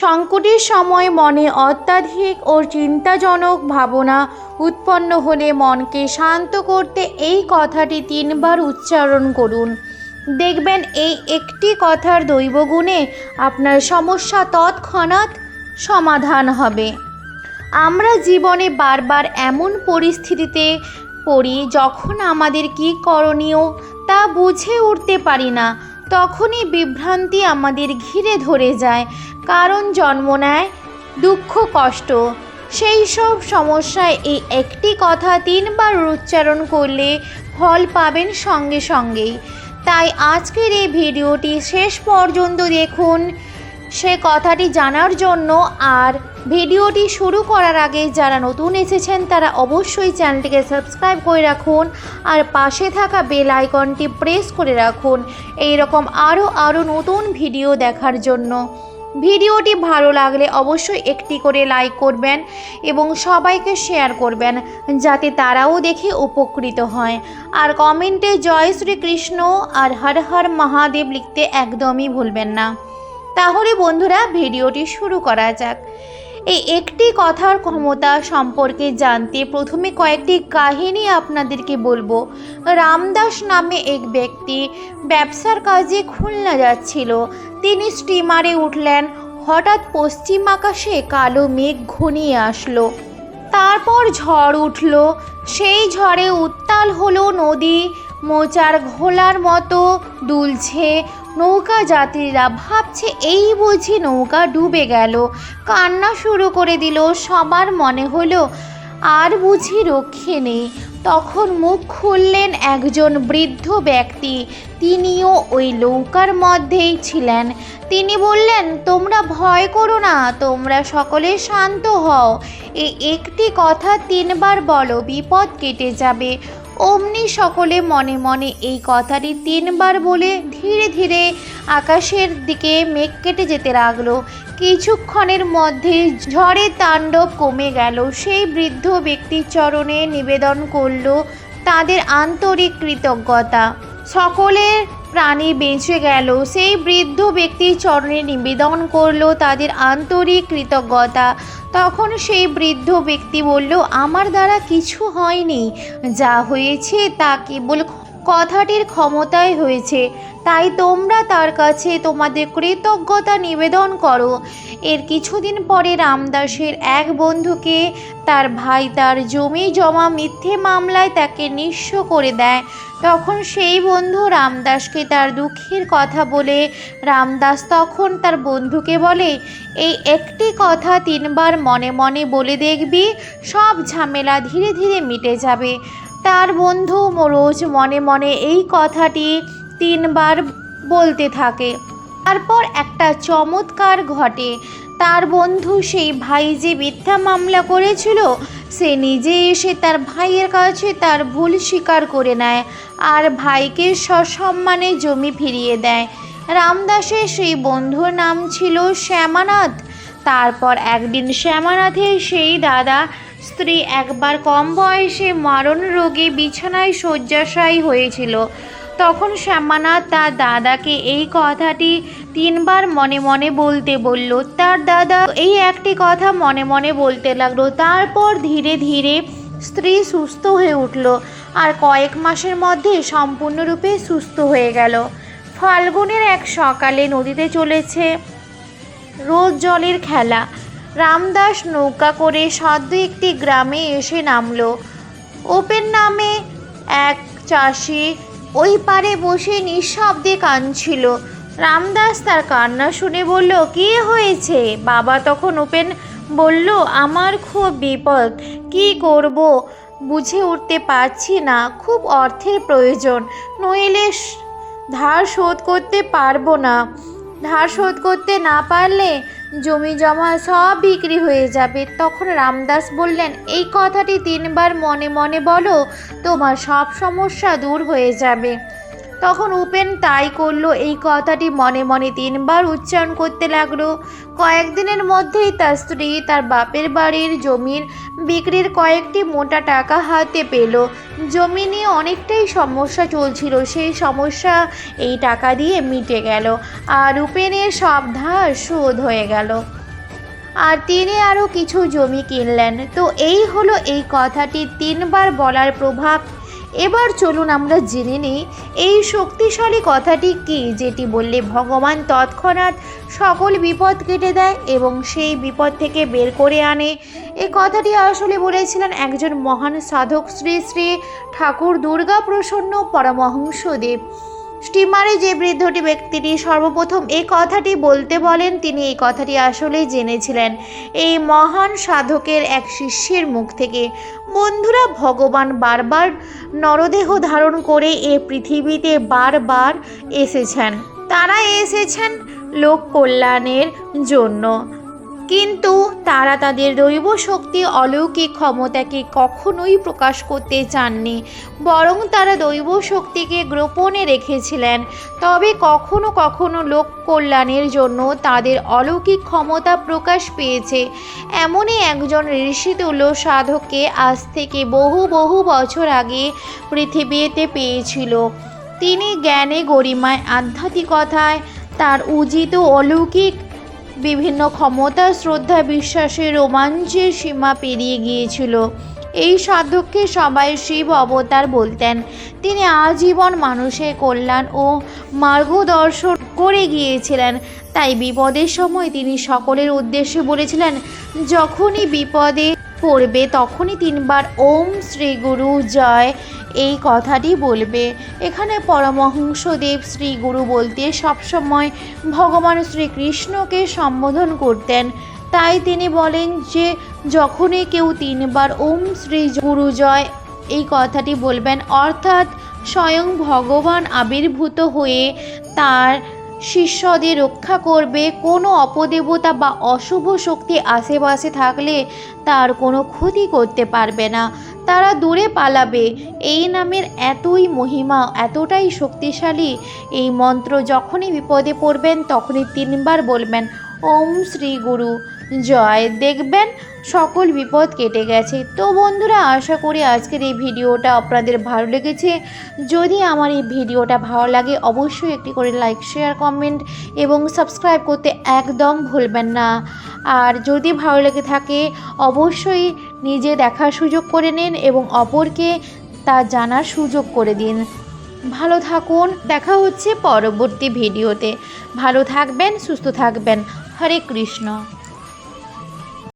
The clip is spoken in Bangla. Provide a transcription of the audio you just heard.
সংকটের সময় মনে অত্যাধিক ও চিন্তাজনক ভাবনা উৎপন্ন হলে মনকে শান্ত করতে এই কথাটি তিনবার উচ্চারণ করুন। দেখবেন, এই একটি কথার দৈবগুণে আপনার সমস্যা তৎক্ষণাৎ সমাধান হবে। আমরা জীবনে বারবার এমন পরিস্থিতিতে পড়ি যখন আমাদের কী করণীয় তা বুঝে উঠতে পারি না। তখনই বিভ্রান্তি আমাদের ঘিরে ধরে যায়, কারণ জন্ম নেয় দুঃখ, কষ্ট। সেই সব সমস্যায় এই একটি কথা তিনবার উচ্চারণ করলে ফল পাবেন সঙ্গে সঙ্গেই। তাই আজকের এই ভিডিওটি শেষ পর্যন্ত দেখুন। সে কথাটি জানার জন্য আর ভিডিওটি শুরু করার আগে যারা নতুন এসেছেন, তারা অবশ্যই চ্যানেলটিকে সাবস্ক্রাইব করে রাখুন আর পাশে থাকা বেল আইকনটি প্রেস করে রাখুন। এই রকম আরও আরও নতুন ভিডিও দেখার জন্য। ভিডিওটি ভালো লাগলে অবশ্যই একটি করে লাইক করবেন এবং সবাইকে শেয়ার করবেন, যাতে তারাও দেখে উপকৃত হয়। আর কমেন্টে জয় শ্রীকৃষ্ণ আর হর হর মহাদেব লিখতে একদমই ভুলবেন না। তাহলে বন্ধুরা ভিডিওটি শুরু করা যাক। এই একটি কথার ক্ষমতা সম্পর্কে জানতে প্রথমে কয়েকটি কাহিনী আপনাদেরকে বলব। রামদাস নামে এক ব্যক্তি ব্যবসার কাজে খুলনা যাচ্ছিল। তিনি স্টিমারে উঠলেন, হঠাৎ পশ্চিম আকাশে কালো মেঘ ঘনিয়ে আসলো। তারপর ঝড় উঠল, সেই ঝড়ে উত্তাল হলো নদী, মোচার ঘোলার মতো দুলছে নৌকা যাত্রীরা ভাবছে এই বুঝি নৌকা ডুবে গেল। কান্না শুরু করে দিল, সবার মনে হলো আর বুঝি রক্ষে নেই। তখন মুখ খুললেন একজন বৃদ্ধ ব্যক্তি, তিনিও ওই নৌকার মধ্যেই ছিলেন। তিনি বললেন, তোমরা ভয় করো না, তোমরা সকলে শান্ত হও। এই একটি কথা তিনবার বলো, বিপদ কেটে যাবে। অমনি সকলে মনে মনে এই কথাটি তিনবার বলে ধীরে ধীরে আকাশের দিকে মেঘ কেটে যেতে লাগল। কিছুক্ষণের মধ্যে ঝড়ে তাণ্ডব কমে গেল। সেই বৃদ্ধ ব্যক্তির চরণে নিবেদন করল তাদের আন্তরিক কৃতজ্ঞতা। সকলের প্রাণী বেঁচে গেল। সেই বৃদ্ধ ব্যক্তির চরণে নিবেদন করল তাদের আন্তরিক কৃতজ্ঞতা। তখন সেই বৃদ্ধ ব্যক্তি বলল, আমার দ্বারা কিছু হয়নি। যা হয়েছে তা কেবল কথাটির ক্ষমতায় হয়েছে। তাই তোমরা তার কাছে তোমাদের কৃতজ্ঞতা নিবেদন করো। এর কিছুদিন পরে রামদাসের এক বন্ধুকে তার ভাই তার জমি জমা মিথ্যে মামলায় তাকে নিঃস্ব করে দেয়। তখন সেই বন্ধু রামদাসকে তার দুঃখের কথা বলে, রামদাস তখন তার বন্ধুকে বলে, এই একটি কথা তিনবার মনে মনে বলে দেখবি, সব ঝামেলা ধীরে ধীরে মিটে যাবে। তার বন্ধু রোজ মনে মনে এই কথাটি তিনবার বলতে থাকে। তারপর একটা চমৎকার ঘটে। তার বন্ধু সেই ভাই যে মিথ্যা মামলা করেছিল, সে নিজে এসে তার ভাইয়ের কাছে তার ভুল স্বীকার করে নেয় আর ভাইকে সসম্মানে জমি ফিরিয়ে দেয়। রামদাসের সেই বন্ধুর নাম ছিল শ্যামানাথ। তারপর একদিন শ্যামানাথের সেই দাদা স্ত্রী একবার কম বয়সে মারণ রোগে বিছানায় শয্যাশায়ী হয়েছিল। তখন শ্যামানাথ তার দাদাকে এই কথাটি তিনবার মনে মনে বলতে বলল, তার দাদা এই একটি কথা মনে মনে বলতে লাগল। তারপর ধীরে ধীরে স্ত্রী সুস্থ হয়ে উঠল আর কয়েক মাসের মধ্যে সম্পূর্ণরূপে সুস্থ হয়ে গেল। ফাল্গুনের এক সকালে নদীতে চলেছে রোদ জলের খেলা। রামদাস নৌকা করে সদ্য একটি গ্রামে এসে নামলো। ওপেন নামে এক চাষি ওই পারে বসে নিঃশব্দে কাঁদছিল। রামদাস তার কান্না শুনে বলল, কি হয়েছে? বাবা তখন ওপেন বলল, আমার খুব বিপদ। কি করব? বুঝে উঠতে পারছি না। খুব অর্থের প্রয়োজন। নইলে ধার শোধ করতে পারব না। ধার শোধ করতে না পারলে জমি জমা সব বিক্রি হয়ে যাবে। তখন রামদাস বললেন, এই কথাটি তিনবার মনে মনে বলো, তোমার সব সমস্যা দূর হয়ে যাবে। তখন উপেন তাই করল, এই কথাটি মনে মনে তিনবার উচ্চারণ করতে লাগল। কয়েকদিনের মধ্যেই তার স্ত্রী তার বাপের বাড়ির জমির বিক্রির কয়েকটি মোটা টাকা হাতে পেল। জমি নিয়ে অনেকটাই সমস্যা চলছিল, সেই সমস্যা এই টাকা দিয়ে মিটে গেল আর উপেনের সব ধার শোধ হয়ে গেল। আর তিনি আরও কিছু জমি কিনলেন। তো এই হলো এই কথাটি তিনবার বলার প্রভাব এবার চলুন আমরা জেনে নিই, এই শক্তিশালী কথাটি কি যেটি বললে ভগবান তৎক্ষণাৎ সকল বিপদ কেটে দেয় এবং সেই বিপদ থেকে বের করে আনে? এ কথাটি আসলে বলেছিলেন একজন মহান সাধক শ্রী শ্রী ঠাকুর দুর্গা প্রসন্ন পরমহংসদেব। স্টিমারে যে বৃদ্ধটি ব্যক্তিটি সর্বপ্রথম এই কথাটি বলতে বলেন, তিনি এই কথাটি আসলেই জেনেছিলেন। এই মহান সাধকের এক শিষ্যের মুখ থেকে। বন্ধুরা, ভগবান বারবার নরদেহ ধারণ করে এ পৃথিবীতে বারবার এসেছেন। তারা এসেছেন লোক কল্যাণের জন্য। কিন্তু তারা তাদের দৈব শক্তি অলৌকিক ক্ষমতাকে কখনোই প্রকাশ করতে চাননি, বরং তারা দৈব শক্তিকে গোপনে রেখেছিলেন। তবে কখনো কখনো লোক কল্যাণের জন্য তাদের অলৌকিক ক্ষমতা প্রকাশ পেয়েছে। এমনই একজন ঋষিতুল্য সাধককে আজ থেকে বহু বহু বছর আগে পৃথিবীতে পেয়েছিল। তিনি জ্ঞানে গরিমায় আধ্যাত্মিকতায় তার উজিত অলৌকিক বিভিন্ন ক্ষমতা, শ্রদ্ধা, বিশ্বাসে রোমাঞ্চের সীমা পেরিয়ে গিয়েছিল। এই সাধককে সবাই শিব অবতার বলতেন। তিনি আজীবন মানুষের কল্যাণ ও মার্গদর্শন করে গিয়েছিলেন। তাই বিপদের সময় তিনি সকলের উদ্দেশ্যে বলেছিলেন, যখনই বিপদে পড়বে, তখনই তিনবার ওম শ্রী গুরু জয় এই কথাটি বলবে। এখানে পরমহংসদেব শ্রী গুরু বলতে সবসময় ভগবান শ্রীকৃষ্ণকে সম্বোধন করতেন। তাই তিনি বলেন যে, যখনই কেউ তিনবার ওম শ্রী গুরু জয় এই কথাটি বলবেন, অর্থাৎ স্বয়ং ভগবান আবির্ভূত হয়ে তার শিষ্যদের রক্ষা করবে, কোনো অপদেবতা বা অশুভ শক্তি আশেপাশে থাকলে তার কোনো ক্ষতি করতে পারবে না। তারা দূরে পালাবে। এই নামের এতই মহিমা, এতটাই শক্তিশালী এই মন্ত্র যখনই বিপদে পড়বেন, তখনই তিনবার বলবেন ওম শ্রী গুরু। জয়। দেখবেন সকল বিপদ কেটে গেছে। তো বন্ধুরা, আশা করি আজকের এই ভিডিওটা আপনাদের ভালো লেগেছে। যদি আমার এই ভিডিওটা ভালো লাগে, অবশ্যই একটি করে লাইক শেয়ার কমেন্ট এবং সাবস্ক্রাইব করতে একদম ভুলবেন না। আর যদি ভালো লেগে থাকে, অবশ্যই নিজে দেখার সুযোগ করে নিন এবং অপরকে তা জানার সুযোগ করে দিন। ভালো থাকুন। দেখা হচ্ছে পরবর্তী ভিডিওতে। ভালো থাকবেন, সুস্থ থাকবেন। হরে কৃষ্ণ।